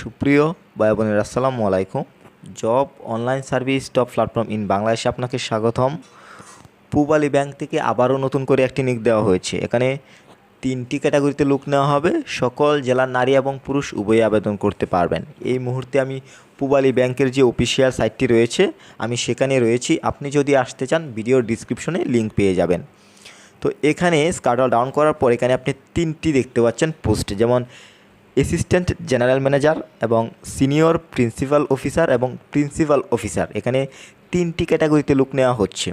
সুপ্রিয় ভাই বোনের, আসসালামু আলাইকুম। Job online service top platform in বাংলাদেশে আপনাকে স্বাগতম। পূবালী ব্যাংক থেকে আবারও নতুন করে একটি নিক দেওয়া হয়েছে। এখানে তিনটি ক্যাটাগরিতে লোক নেওয়া হবে। সকল জেলার নারী এবং পুরুষ উভয়ই আবেদন করতে পারবেন। এই মুহূর্তে আমি পূবালী ব্যাংকের যে অফিসিয়াল সাইটটি রয়েছে, আমি সেখানে রয়েছি। আপনি যদি আসতে চান, ভিডিওর ডিসক্রিপশনে লিঙ্ক পেয়ে যাবেন। তো এখানে স্কার্টল ডাউন করার পর এখানে আপনি তিনটি দেখতে পাচ্ছেন পোস্ট। যেমন অ্যাসিস্ট্যান্ট জেনারেল ম্যানেজার এবং সিনিয়র প্রিন্সিপাল অফিসার এবং প্রিন্সিপাল অফিসার। এখানে তিনটি ক্যাটাগরিতে লোক নেওয়া হচ্ছে।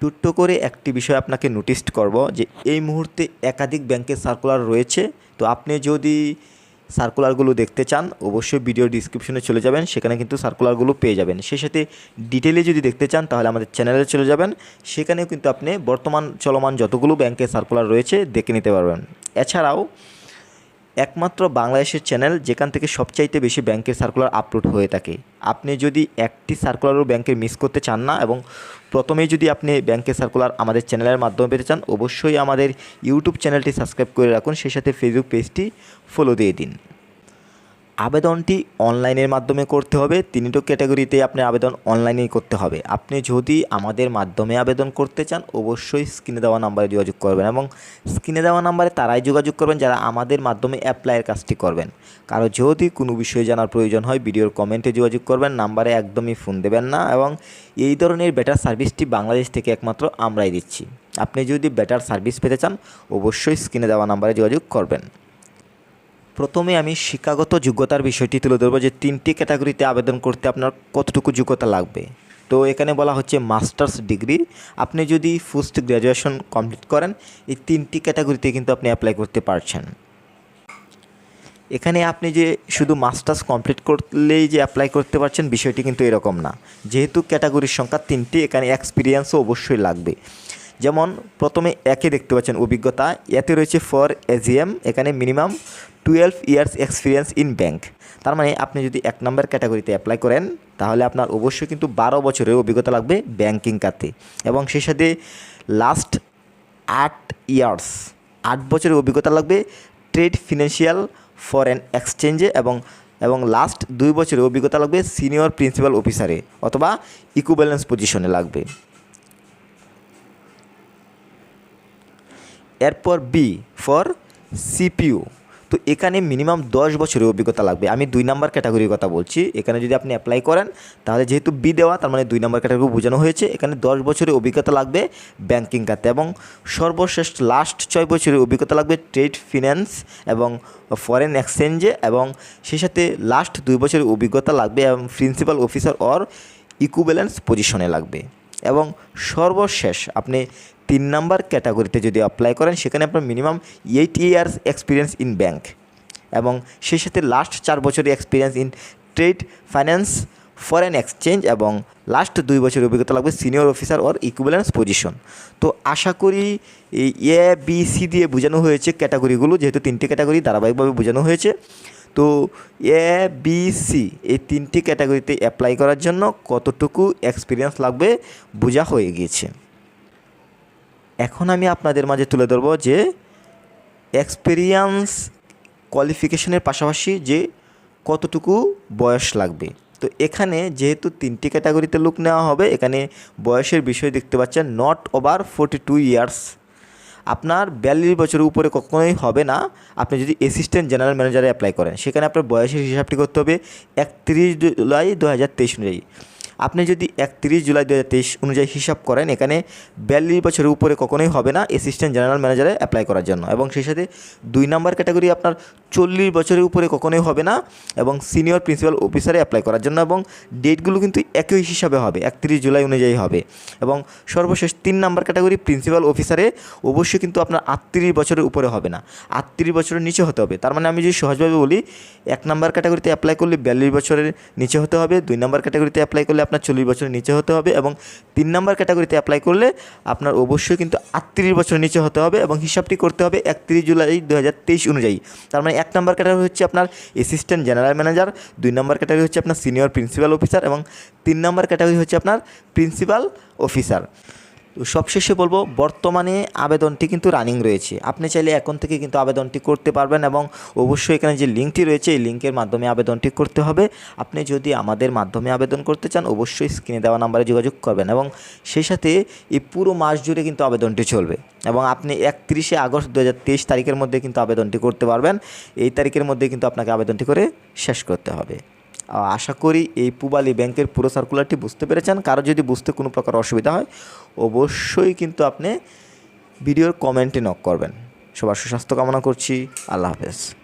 ছোট্ট করে একটি বিষয় আপনাকে নোটিস করব যে এই মুহূর্তে একাধিক ব্যাংকের সার্কুলার রয়েছে। তো আপনি যদি সার্কুলারগুলো দেখতে চান, অবশ্যই ভিডিও ডিসক্রিপশনে চলে যাবেন, সেখানে কিন্তু সার্কুলারগুলো পেয়ে যাবেন। সেই সাথে ডিটেলে যদি দেখতে চান, তাহলে আমাদের চ্যানেলে চলে যাবেন। সেখানেও কিন্তু আপনি বর্তমান চলমান যতগুলো ব্যাংকের সার্কুলার রয়েছে, দেখে নিতে পারবেন। এছাড়াও একমাত্র বাংলাদেশের চ্যানেল যেখান থেকে সবচাইতে বেশি ব্যাংকের সার্কুলার আপলোড হয়ে থাকে। আপনি যদি একটি সার্কুলারও ব্যাংকের মিস করতে চান না এবং প্রথমেই যদি আপনি ব্যাংকের সার্কুলার আমাদের চ্যানেলের মাধ্যমে পেতে চান, অবশ্যই আমাদের ইউটিউব চ্যানেলটি সাবস্ক্রাইব করে রাখুন, সেই সাথে ফেসবুক পেজটি ফলো দিয়ে দিন। আবেদনটি অনলাইনের মাধ্যমে করতে হবে। তিনটো ক্যাটাগরিতে আপনি আবেদন অনলাইনেই করতে হবে। আপনি যদি আমাদের মাধ্যমে আবেদন করতে চান, অবশ্যই স্ক্রিনে দেওয়া নাম্বারে যোগাযোগ করবেন এবং স্ক্রিনে দেওয়া নাম্বারে তারাই যোগাযোগ করবেন যারা আমাদের মাধ্যমে অ্যাপ্লাইয়ের কাজটি করবেন। কারও যদি কোনো বিষয়ে জানার প্রয়োজন হয়, ভিডিওর কমেন্টে যোগাযোগ করবেন, নাম্বারে একদমই ফোন দেবেন না এবং এই ধরনের বেটার সার্ভিসটি বাংলাদেশ থেকে একমাত্র আমরাই দিচ্ছি। আপনি যদি বেটার সার্ভিস পেতে চান, অবশ্যই স্ক্রিনে দেওয়া নাম্বারে যোগাযোগ করবেন। প্রথমে আমি শিক্ষাগত যোগ্যতার বিষয়টি তুলে ধরবো যে তিনটি ক্যাটাগরিতে আবেদন করতে আপনার কতটুকু যোগ্যতা লাগবে। তো এখানে বলা হচ্ছে মাস্টার্স ডিগ্রি। আপনি যদি পোস্ট গ্র্যাজুয়েশন কমপ্লিট করেন, এই তিনটি ক্যাটাগরিতে কিন্তু আপনি অ্যাপ্লাই করতে পারছেন। এখানে আপনি যে শুধু মাস্টার্স কমপ্লিট করলেই যে অ্যাপ্লাই করতে পারছেন, বিষয়টি কিন্তু এরকম না। যেহেতু ক্যাটাগরির সংখ্যা তিনটি, এখানে এক্সপিরিয়েন্সও অবশ্যই লাগবে। যেমন প্রথমে একে দেখতে পাচ্ছেন অভিজ্ঞতা, এতে রয়েছে ফর এজিএম এখানে minimum twelve years experience in bank তার মানে আপনি যদি এক নম্বর ক্যাটাগরিতে অ্যাপ্লাই করেন, তাহলে আপনার অবশ্যই কিন্তু বারো বছরের অভিজ্ঞতা লাগবে ব্যাংকিং খাতে এবং সেই সাথে লাস্ট আট ইয়ার্স আট বছরের অভিজ্ঞতা লাগবে ট্রেড ফিনান্সিয়াল ফরেন এক্সচেঞ্জে এবং এবং লাস্ট দুই বছরের অভিজ্ঞতা লাগবে সিনিয়র প্রিন্সিপাল অফিসারে অথবা ইকুব্যালেন্স পজিশনে লাগবে। এরপর বি ফর সিপিইউ তো এখানে মিনিমাম দশ বছরের অভিজ্ঞতা লাগবে। আমি দুই নাম্বার ক্যাটাগরির কথা বলছি। এখানে যদি আপনি অ্যাপ্লাই করেন, তাহলে যেহেতু বি দেওয়া, তার মানে দুই নাম্বার ক্যাটাগরি বোঝানো হয়েছে। এখানে দশ বছরের অভিজ্ঞতা লাগবে ব্যাংকিং খাতে এবং সর্বশেষ লাস্ট ছয় বছরের অভিজ্ঞতা লাগবে ট্রেড ফিন্যান্স এবং ফরেন এক্সচেঞ্জে এবং সেই সাথে লাস্ট দুই বছরের অভিজ্ঞতা লাগবে এবং প্রিন্সিপাল অফিসার অর ইকুব্যালেন্স পজিশনে লাগবে। এবং সর্বশেষ আপনি তিন নাম্বার ক্যাটাগরিতে যদি অ্যাপ্লাই করেন, সেখানে আপনার minimum eight years experience in bank এবং সেই সাথে লাস্ট চার বছরের experience in trade finance foreign exchange এবং লাস্ট দুই বছরের অভিজ্ঞতা লাগবে senior officer or equivalence position তো আশা করি এ বি সি দিয়ে বোঝানো হয়েছে ক্যাটাগরিগুলো, যেহেতু তিনটি ক্যাটাগরি ধারাবাহিকভাবে বোঝানো হয়েছে। তো এ বি সি এই তিনটি ক্যাটাগরিতে অ্যাপ্লাই করার জন্য কতটুকু এক্সপিরিয়েন্স লাগবে বোঝা হয়ে গিয়েছে। এখন আমি আপনাদের মাঝে তুলে ধরবো যে এক্সপিরিয়েন্স কোয়ালিফিকেশনের পাশাপাশি যে কতটুকু বয়স লাগবে। তো এখানে যেহেতু তিনটি ক্যাটাগরিতে লোক নেওয়া হবে, এখানে বয়সের বিষয় দেখতে পাচ্ছেন not over forty two years আপনার বিয়াল্লিশ বছরের উপরে কখনোই হবে না। আপনি যদি অ্যাসিস্ট্যান্ট জেনারেল ম্যানেজারে অ্যাপ্লাই করেন, সেখানে আপনার বয়সের হিসাবটি করতে হবে একত্রিশ জুলাই দু হাজার তেইশ অনুযায়ী। আপনি যদি একত্রিশ জুলাই দু হাজার তেইশ অনুযায়ী হিসাব করেন, এখানে বিয়াল্লিশ বছরের উপরে কখনোই হবে না অ্যাসিস্ট্যান্ট জেনারেল ম্যানেজারে অ্যাপ্লাই করার জন্য। এবং সেই সাথে দুই নম্বর ক্যাটাগরি আপনার চল্লিশ বছরের উপরে কখনোই হবে না এবং সিনিয়র প্রিন্সিপাল অফিসারে অ্যাপ্লাই করার জন্য এবং ডেটগুলো কিন্তু একই হিসাবে হবে, একত্রিশ জুলাই অনুযায়ী হবে। এবং সর্বশেষ তিন নম্বর ক্যাটাগরি প্রিন্সিপাল অফিসারে অবশ্যই কিন্তু আপনার আটত্রিশ বছরের উপরে হবে না। আটত্রিশ বছরের নিচে হতে হবে। তার মানে আমি যদি সহজভাবে বলি, এক নম্বর ক্যাটাগরিতে অ্যাপ্লাই করলে বিয়াল্লিশ বছরের নিচে হতে হবে, দুই নম্বর ক্যাটাগরিতে অ্যাপ্লাই করলে আপনার চল্লিশ বছরের নিচে হতে হবে এবং তিন নম্বর ক্যাটাগরিতে অ্যাপ্লাই করলে আপনার অবশ্যই কিন্তু আটত্রিশ বছরের নিচে হতে হবে এবং হিসাবটি করতে হবে একত্রিশ জুলাই দু হাজার তেইশ অনুযায়ী। তার মানে এক নম্বর ক্যাটাগরি হচ্ছে আপনার অ্যাসিস্ট্যান্ট জেনারেল ম্যানেজার দুই নম্বর ক্যাটাগরি হচ্ছে আপনার সিনিয়র প্রিন্সিপাল অফিসার এবং তিন নম্বর ক্যাটাগরি হচ্ছে আপনার প্রিন্সিপাল অফিসার তো সবশেষে বলব, বর্তমানে আবেদনটি কিন্তু রানিং রয়েছে। আপনি চাইলে এখন থেকে কিন্তু আবেদনটি করতে পারবেন এবং অবশ্যই এখানে যে লিঙ্কটি রয়েছে, এই লিঙ্কের মাধ্যমে আবেদনটি করতে হবে। আপনি যদি আমাদের মাধ্যমে আবেদন করতে চান, অবশ্যই স্ক্রিনে দেওয়া নাম্বারে যোগাযোগ করবেন এবং সেই সাথে এই পুরো মাস জুড়ে কিন্তু আবেদনটি চলবে এবং আপনি একত্রিশে আগস্ট দু হাজার তেইশ তারিখের মধ্যে কিন্তু আবেদনটি করতে পারবেন। এই তারিখের মধ্যে কিন্তু আপনাকে আবেদনটি করে শেষ করতে হবে। আশা করি এই পুবালি ব্যাংকের পুরো সার্কুলারটি বুঝতে পেরেছেন। কারও যদি বুঝতে কোনো প্রকার অসুবিধা হয়, অবশ্যই কিন্তু আপনি ভিডিওর কমেন্টে নক করবেন। সবার সুস্বাস্থ্য কামনা করছি। আল্লাহ হাফেজ।